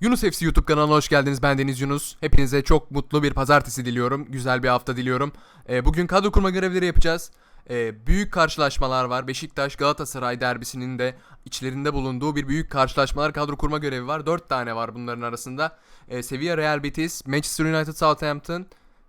Yunus FC YouTube kanalına hoş geldiniz. Ben Deniz Yunus. Hepinize çok mutlu bir pazartesi diliyorum. Güzel bir hafta diliyorum. Ee, bugün kadro kurma görevleri yapacağız. Ee, büyük karşılaşmalar var. Beşiktaş Galatasaray derbisinin de içlerinde bulunduğu bir büyük karşılaşmalar kadro kurma görevi var. 4 tane var bunların arasında. Ee, Sevilla Real Betis, Manchester United Southampton,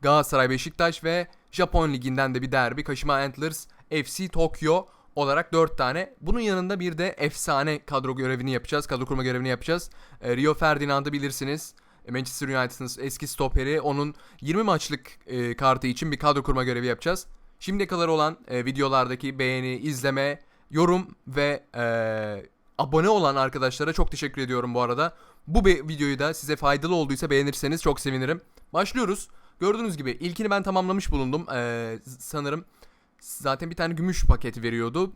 Galatasaray Beşiktaş ve Japon liginden de bir derbi Kashima Antlers FC Tokyo olarak 4 tane. Bunun yanında bir de efsane kadro görevini yapacağız. Kadro kurma görevini yapacağız. E, Rio Ferdinand'ı bilirsiniz. E, Manchester United'ın eski stoperi. Onun 20 maçlık e, kartı için bir kadro kurma görevi yapacağız. Şimdiye kadar olan videolardaki beğeni, izleme, yorum ve e, abone olan arkadaşlara çok teşekkür ediyorum bu arada. Bu videoyu da size faydalı olduysa beğenirseniz çok sevinirim. Başlıyoruz. Gördüğünüz gibi ilkini ben tamamlamış bulundum. E, sanırım zaten bir tane gümüş paket veriyordu.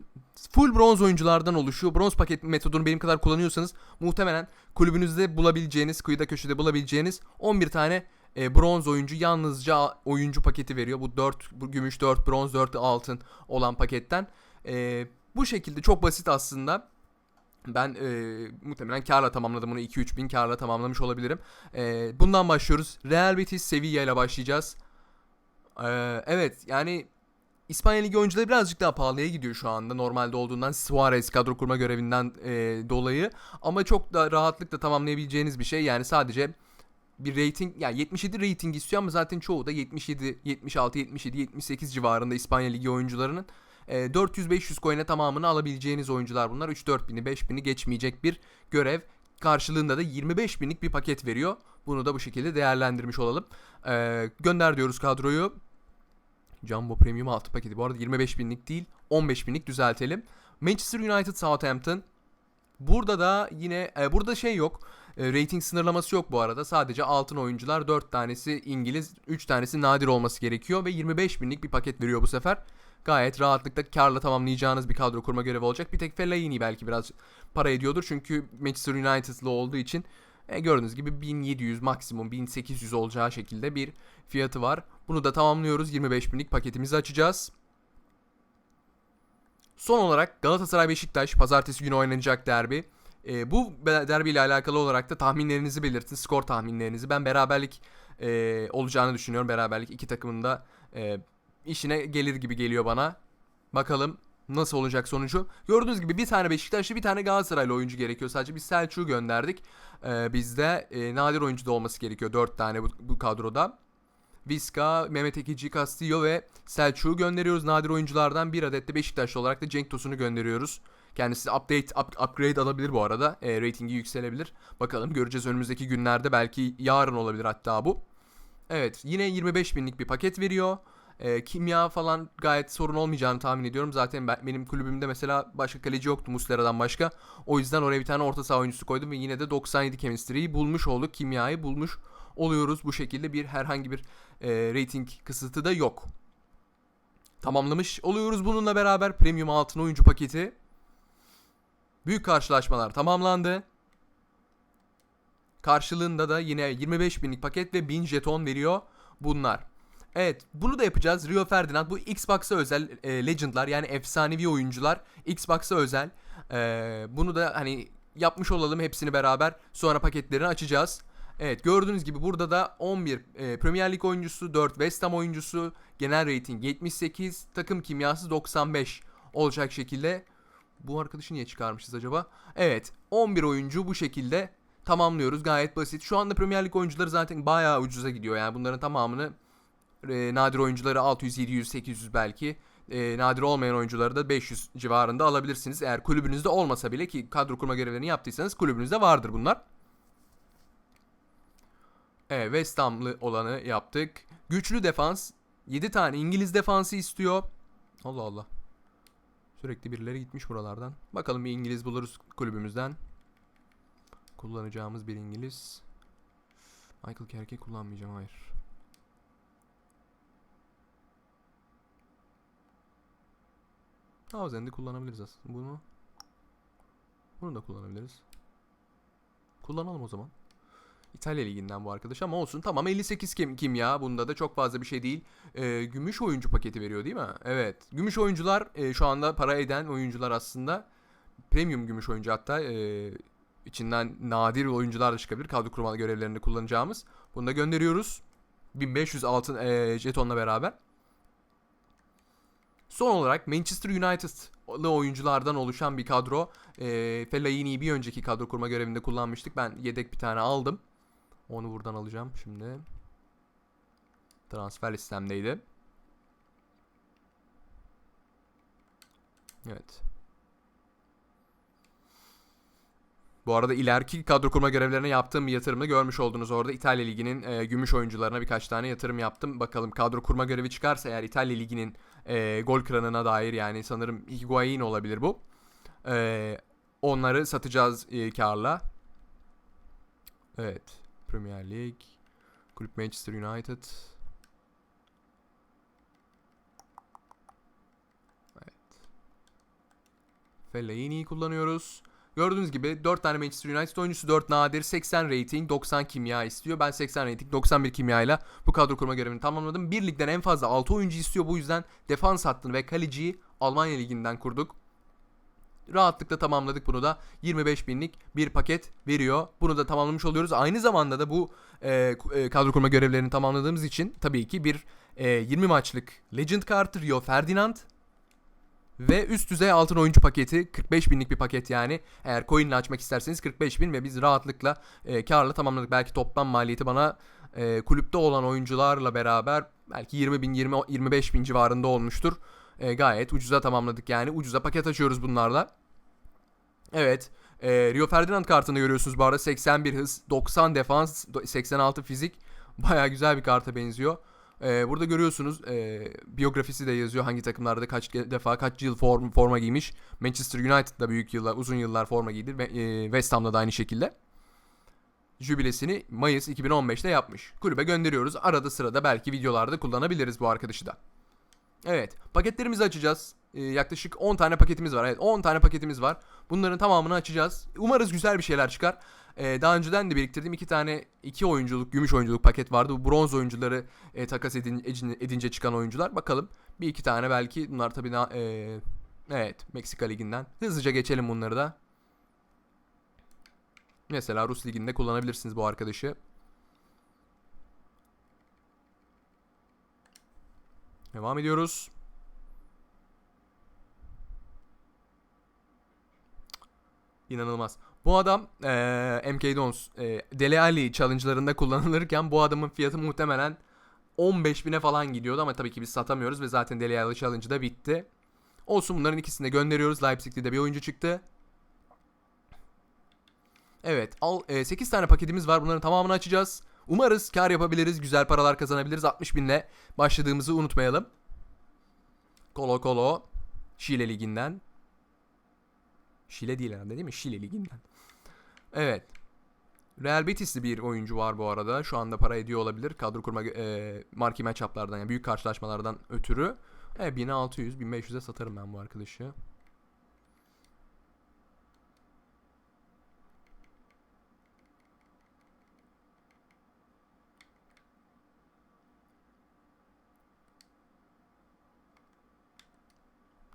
Full bronz oyunculardan oluşuyor. Bronz paket metodunu benim kadar kullanıyorsanız muhtemelen kulübünüzde bulabileceğiniz, kıyıda köşede bulabileceğiniz 11 tane e, bronz oyuncu yalnızca oyuncu paketi veriyor. Bu 4 bu gümüş, 4 bronz, 4 altın olan paketten. E, bu şekilde çok basit aslında. Ben e, muhtemelen karla tamamladım bunu 2-3 bin karla tamamlamış olabilirim. E, bundan başlıyoruz. Real Betis Sevilla ile başlayacağız. E, evet yani İspanya Ligi oyuncuları birazcık daha pahalıya gidiyor şu anda normalde olduğundan Suarez kadro kurma görevinden e, dolayı. Ama çok da rahatlıkla tamamlayabileceğiniz bir şey. Yani sadece bir rating yani 77 rating istiyor ama zaten çoğu da 77 76 77 78 civarında İspanya Ligi oyuncularının e, 400-500 coin'e tamamını alabileceğiniz oyuncular bunlar. 3-4 bini 5 bini geçmeyecek bir görev. Karşılığında da 25 binlik bir paket veriyor. Bunu da bu şekilde değerlendirmiş olalım. E, gönder diyoruz kadroyu Jumbo Premium 6 paketi. Bu arada 25 binlik değil 15 binlik düzeltelim. Manchester United Southampton. Burada da yine e, burada şey yok. E, rating sınırlaması yok bu arada. Sadece altın oyuncular 4 tanesi İngiliz, 3 tanesi nadir olması gerekiyor ve 25 binlik bir paket veriyor bu sefer. Gayet rahatlıkla karla tamamlayacağınız bir kadro kurma görevi olacak. Bir tek Fellaini belki biraz para ediyordur. Çünkü Manchester United'lı olduğu için e, gördüğünüz gibi 1700 maksimum 1800 olacağı şekilde bir fiyatı var. Bunu da tamamlıyoruz. 25 binlik paketimizi açacağız. Son olarak Galatasaray Beşiktaş pazartesi günü oynanacak derbi. E, bu derbi ile alakalı olarak da tahminlerinizi belirtin. Skor tahminlerinizi. Ben beraberlik e, olacağını düşünüyorum. Beraberlik iki takımın da e, işine gelir gibi geliyor bana. Bakalım nasıl olacak sonucu. Gördüğünüz gibi bir tane Beşiktaşlı bir tane Galatasaraylı oyuncu gerekiyor. Sadece biz Selçuk'u gönderdik. E, bizde e, nadir oyuncu da olması gerekiyor. 4 tane bu, bu kadroda. Vizca, Mehmet Ekici, Castillo ve Selçuk'u gönderiyoruz. Nadir oyunculardan bir adet de Beşiktaşlı olarak da Cenk Tosun'u gönderiyoruz. Kendisi update, up- upgrade alabilir bu arada. E, ratingi yükselebilir. Bakalım göreceğiz önümüzdeki günlerde. Belki yarın olabilir hatta bu. Evet yine 25 binlik bir paket veriyor. E, kimya falan gayet sorun olmayacağını tahmin ediyorum. Zaten ben, benim kulübümde mesela başka kaleci yoktu Muslera'dan başka. O yüzden oraya bir tane orta saha oyuncusu koydum ve yine de 97 chemistry'yi bulmuş olduk. Kimyayı bulmuş oluyoruz. Bu şekilde bir herhangi bir e, rating kısıtı da yok. Tamamlamış oluyoruz bununla beraber premium altın oyuncu paketi. Büyük karşılaşmalar tamamlandı. Karşılığında da yine 25 binlik paket ve 1000 jeton veriyor bunlar. Evet bunu da yapacağız. Rio Ferdinand bu Xbox'a özel e, Legend'lar yani efsanevi oyuncular Xbox'a özel. E, bunu da hani yapmış olalım hepsini beraber sonra paketlerini açacağız. Evet gördüğünüz gibi burada da 11 e, Premier Lig oyuncusu, 4 West Ham oyuncusu, genel rating 78, takım kimyası 95 olacak şekilde. Bu arkadaşı niye çıkarmışız acaba? Evet 11 oyuncu bu şekilde tamamlıyoruz. Gayet basit. Şu anda Premier Lig oyuncuları zaten bayağı ucuza gidiyor. Yani bunların tamamını e, nadir oyuncuları 600, 700, 800 belki. E, nadir olmayan oyuncuları da 500 civarında alabilirsiniz. Eğer kulübünüzde olmasa bile ki kadro kurma görevlerini yaptıysanız kulübünüzde vardır bunlar. Evet West Ham'lı olanı yaptık. Güçlü defans. 7 tane İngiliz defansı istiyor. Allah Allah. Sürekli birileri gitmiş buralardan. Bakalım bir İngiliz buluruz kulübümüzden. Kullanacağımız bir İngiliz. Michael Carrick'i kullanmayacağım hayır. Townsend'i kullanabiliriz aslında. Bunu bunu da kullanabiliriz. Kullanalım o zaman. İtalya Ligi'nden bu arkadaş ama olsun. Tamam 58 kim kimya. Bunda da çok fazla bir şey değil. Ee, gümüş oyuncu paketi veriyor değil mi? Evet. Gümüş oyuncular e, şu anda para eden oyuncular aslında. Premium gümüş oyuncu hatta. E, içinden nadir oyuncular da çıkabilir. Kadro kurma görevlerinde kullanacağımız. Bunu da gönderiyoruz. 1500 altın e, jetonla beraber. Son olarak Manchester United'lı oyunculardan oluşan bir kadro. E, Fellaini'yi bir önceki kadro kurma görevinde kullanmıştık. Ben yedek bir tane aldım. Onu buradan alacağım şimdi. Transfer listemdeydi. Evet. Bu arada ileriki kadro kurma görevlerine yaptığım bir yatırımı görmüş oldunuz orada. İtalya Ligi'nin e, gümüş oyuncularına birkaç tane yatırım yaptım. Bakalım kadro kurma görevi çıkarsa eğer İtalya Ligi'nin e, gol kranına dair yani sanırım Higuain olabilir bu. E, onları satacağız e, karla. Evet. Premier Lig. Kulüp Manchester United. Evet. Fellaini'yi kullanıyoruz. Gördüğünüz gibi 4 tane Manchester United oyuncusu 4 nadir 80 rating 90 kimya istiyor. Ben 80 rating 91 kimya ile bu kadro kurma görevini tamamladım. Bir ligden en fazla 6 oyuncu istiyor. Bu yüzden defans hattını ve kaleciyi Almanya liginden kurduk. Rahatlıkla tamamladık bunu da 25 binlik bir paket veriyor. Bunu da tamamlamış oluyoruz. Aynı zamanda da bu e, e, kadro kurma görevlerini tamamladığımız için tabii ki bir e, 20 maçlık Legend kartı Rio Ferdinand ve üst düzey altın oyuncu paketi 45 binlik bir paket yani. Eğer coin ile açmak isterseniz 45 bin ve biz rahatlıkla e, karla tamamladık. Belki toplam maliyeti bana e, kulüpte olan oyuncularla beraber belki 20 bin 20, 25 bin civarında olmuştur. E, gayet ucuza tamamladık yani. Ucuza paket açıyoruz bunlarla. Evet. E, Rio Ferdinand kartını görüyorsunuz bu arada. 81 hız, 90 defans, 86 fizik. Baya güzel bir karta benziyor. Ee, burada görüyorsunuz e, biyografisi de yazıyor hangi takımlarda kaç defa kaç yıl form, forma giymiş. Manchester United'da büyük yıllar uzun yıllar forma giydi e, West Ham'da da aynı şekilde. Jübilesini Mayıs 2015'te yapmış. Kulübe gönderiyoruz. Arada sırada belki videolarda kullanabiliriz bu arkadaşı da. Evet paketlerimizi açacağız. Ee, yaklaşık 10 tane paketimiz var. Evet 10 tane paketimiz var. Bunların tamamını açacağız. Umarız güzel bir şeyler çıkar. Ee, daha önceden de biriktirdiğim iki tane iki oyunculuk, gümüş oyunculuk paket vardı. Bu bronz oyuncuları e, takas edin, edince çıkan oyuncular. Bakalım bir iki tane belki bunlar tabii e, evet Meksika liginden. Hızlıca geçelim bunları da. Mesela Rus liginde kullanabilirsiniz bu arkadaşı. Devam ediyoruz. İnanılmaz. Bu adam ee, MK Dons e, Dele Alli challenge'larında kullanılırken bu adamın fiyatı muhtemelen 15 bine falan gidiyordu ama tabii ki biz satamıyoruz ve zaten Dele Alli challenge'ı da bitti. Olsun bunların ikisini de gönderiyoruz. Leipzig'te de bir oyuncu çıktı. Evet al, e, 8 tane paketimiz var. Bunların tamamını açacağız. Umarız kar yapabiliriz. Güzel paralar kazanabiliriz. 60 binle başladığımızı unutmayalım. Kolo Kolo. Şile Ligi'nden. Şile değil herhalde değil mi? Şile Ligi'nden. Evet. Real Betis'li bir oyuncu var bu arada. Şu anda para ediyor olabilir. Kadro kurma e, marki matchup'lardan yani büyük karşılaşmalardan ötürü. Evet 1600 1500'e satarım ben bu arkadaşı.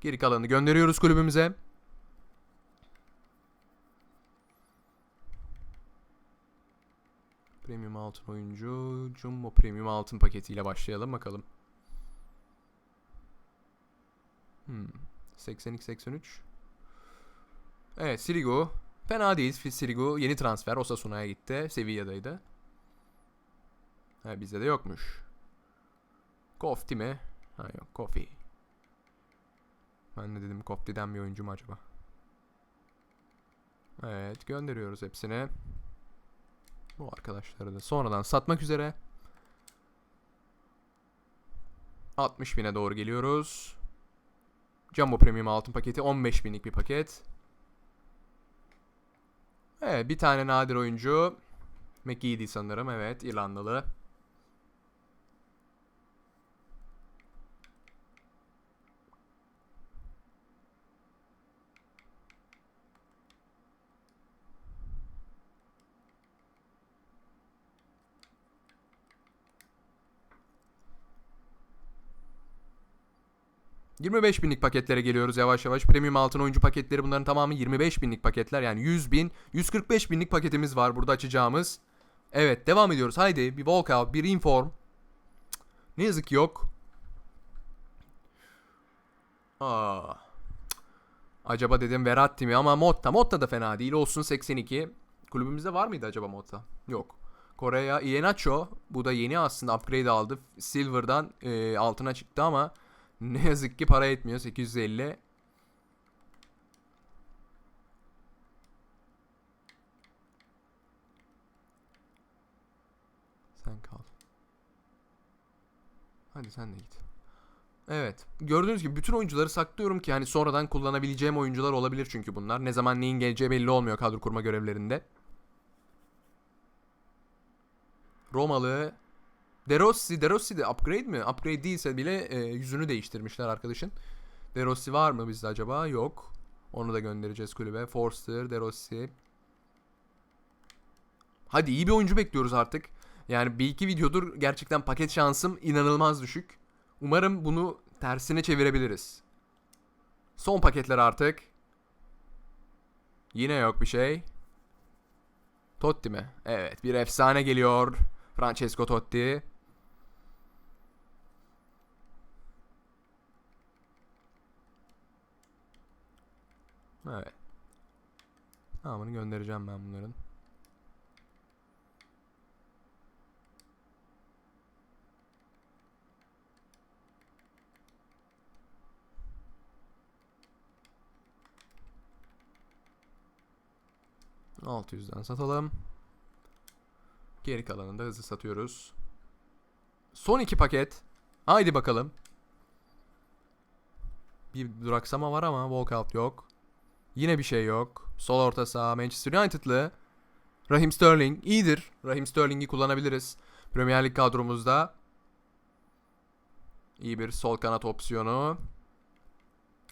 Geri kalanını gönderiyoruz kulübümüze. Premium altın oyuncu. Jumbo Premium altın paketiyle başlayalım bakalım. Hmm. 82-83. Evet Sirigu. Fena değil Sirigu. Yeni transfer Osasuna'ya gitti. Sevilla'daydı. Ha, bizde de yokmuş. Kofti mi? Ha yok Kofi. Ben de dedim Kofti'den bir oyuncu mu acaba? Evet gönderiyoruz hepsini. Bu arkadaşları da sonradan satmak üzere. 60 bine doğru geliyoruz. Jumbo Premium altın paketi 15 binlik bir paket. Evet bir tane nadir oyuncu. McGeady sanırım evet İrlandalı. 25 binlik paketlere geliyoruz yavaş yavaş. Premium altın oyuncu paketleri bunların tamamı 25 binlik paketler. Yani 100 bin, 145 binlik paketimiz var burada açacağımız. Evet devam ediyoruz. Haydi bir walkout, bir inform. Ne yazık ki yok. Aa. Acaba dedim Verratti mi ama Motta. Motta da fena değil. Olsun 82. Kulübümüzde var mıydı acaba Motta? Yok. Kore'ye Iheanacho. Bu da yeni aslında upgrade aldı. Silver'dan e, altına çıktı ama ne yazık ki para etmiyor. 850. Sen kal. Hadi sen de git. Evet. Gördüğünüz gibi bütün oyuncuları saklıyorum ki hani sonradan kullanabileceğim oyuncular olabilir çünkü bunlar. Ne zaman neyin geleceği belli olmuyor kadro kurma görevlerinde. Romalı De Rossi, De Rossi de upgrade mi? Upgrade değilse bile e, yüzünü değiştirmişler arkadaşın. De Rossi var mı bizde acaba? Yok. Onu da göndereceğiz kulübe. Forster, De Rossi. Hadi iyi bir oyuncu bekliyoruz artık. Yani bir iki videodur gerçekten paket şansım inanılmaz düşük. Umarım bunu tersine çevirebiliriz. Son paketler artık. Yine yok bir şey. Totti mi? Evet bir efsane geliyor. Francesco Totti. Evet. Tamamını göndereceğim ben bunların. Altı yüzden satalım. Geri kalanını da hızlı satıyoruz. Son iki paket. Haydi bakalım. Bir duraksama var ama walkout yok. Yine bir şey yok. Sol orta saha Manchester United'lı. Raheem Sterling iyidir. Raheem Sterling'i kullanabiliriz. Premier Lig kadromuzda. İyi bir sol kanat opsiyonu.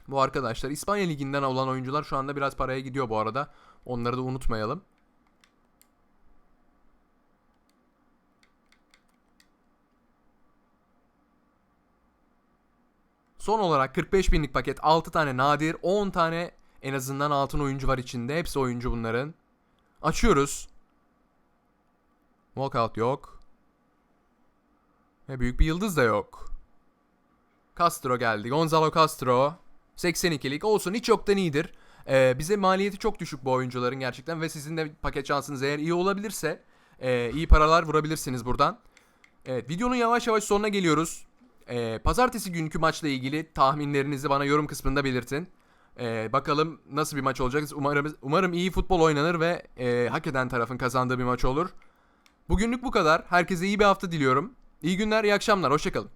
Bu arkadaşlar İspanya Ligi'nden olan oyuncular şu anda biraz paraya gidiyor bu arada. Onları da unutmayalım. Son olarak 45 binlik paket 6 tane nadir 10 tane en azından altın oyuncu var içinde. Hepsi oyuncu bunların. Açıyoruz. Walkout yok. Ve büyük bir yıldız da yok. Castro geldi. Gonzalo Castro. 82'lik olsun hiç yoktan iyidir. Ee, bize maliyeti çok düşük bu oyuncuların gerçekten ve sizin de paket şansınız eğer iyi olabilirse e, iyi paralar vurabilirsiniz buradan. Evet videonun yavaş yavaş sonuna geliyoruz. Ee, pazartesi günkü maçla ilgili tahminlerinizi bana yorum kısmında belirtin. Ee, bakalım nasıl bir maç olacak. Umarım, umarım iyi futbol oynanır ve e, hak eden tarafın kazandığı bir maç olur. Bugünlük bu kadar. Herkese iyi bir hafta diliyorum. İyi günler, iyi akşamlar. Hoşçakalın.